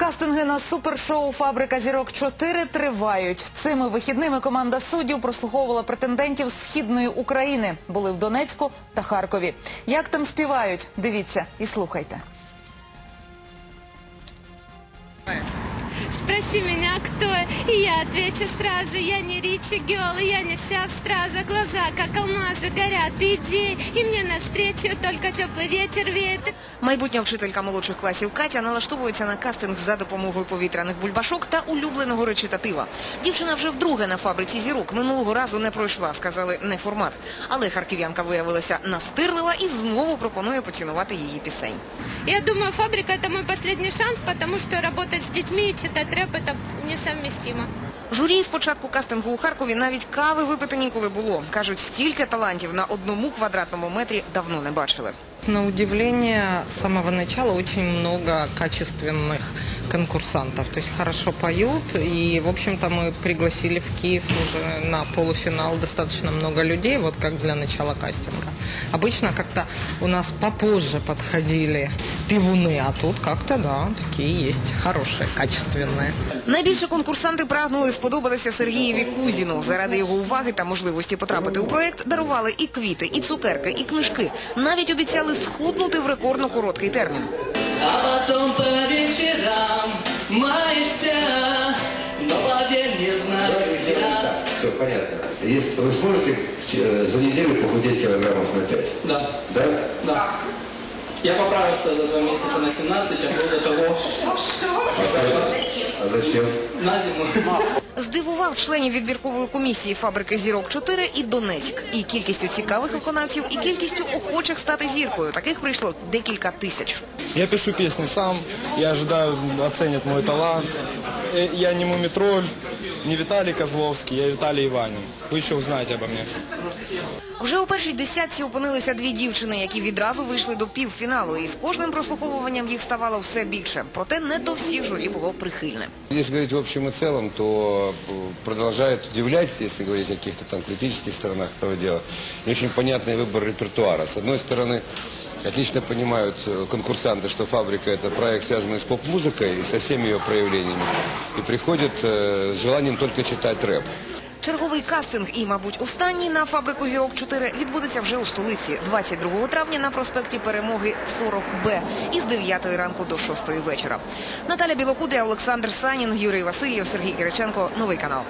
Кастинги на супершоу Фабрика зірок 4 тривають. Цими вихідними команда суддів прослуховувала претендентів східної України. Були в Донецьку та Харкові. Як там співають? Дивіться і слухайте. Спроси меня, кто, и я отвечу сразу. Я не Ричи Гелл, я не вся в стразах. Глаза, как алмазы, горят идеи. И мне навстречу только теплый ветер веет. Майбутня вчителька молодших класів Катя налаштовується на кастинг за допомогою повітряних бульбашок та улюбленого речитатива. Дівчина вже вдруге на фабриці зірок. Минулого разу не пройшла, сказали не формат. Але харків'янка виявилася настирлива і знову пропонує поцінувати її пісень. Я думаю, фабрика это мой последний шанс, потому что работать с детьми и читать рэп это несовместимо. Журі з початку кастингу у Харкові навіть кави випити ніколи було. Кажуть, стільки талантів на одному квадратному метрі давно не бачили. На удивление, с самого начала очень много качественных конкурсантов. То есть хорошо поют. И, в общем-то, мы пригласили в Киев уже на полуфинал достаточно много людей, вот как для начала кастинга. Обычно как-то у нас попозже подходили пивуны, а тут как-то, да, такие есть хорошие, качественные. Найбільше конкурсанти прагнули сподобатися Сергієві Кузіну. Заради його уваги та можливості потрапити у проєкт дарували і квіти, і цукерки, і книжки. Навіть обіцяли схуднути в рекордно короткий термін. А потом по вечерам маешься, но в не знаю где. Все понятно. Если вы сможете э, за неделю похудеть килограммов на 5? Да, Да? да. Я поправился за два месяца на 17, а был до того А зачем? на зиму. Здивував членів відбіркової комісії фабрики зірок 4 і Донецьк. І кількістю цікавих виконавців, і кількістю охочих стати зіркою. Таких прийшло декілька тисяч. Я пишу песни сам, я ожидаю, оценят мой талант. Э, Я не Мумитроль, не Виталий Козловский, я Виталий Иванин. Вы еще узнаете обо мне. Вже у першій десятці опинилися дві дівчини, які відразу вийшли до півфіналу. І з кожним прослуховуванням їх ставало все більше. Проте не до всіх журі було прихильне. Если говорить в общем и целом, то э, продолжает удивлять, если говорить о каких-то там критических сторонах этого дела, не очень понятный выбор репертуара. С одной стороны, отлично понимают э, конкурсанты, что «Фабрика» — это проект, связанный с поп-музыкой и со всеми ее проявлениями, и приходят э, с желанием только читать рэп. Черговий кастинг і, мабуть, останній на фабрику зірок 4 відбудеться вже у столиці 22 травня на проспекті Перемоги 40Б із 9 ранку до 6 вечора. Наталя Білокудря, Олександр Санін, Юрій Васильєв, Сергій Кириченко. Новий канал.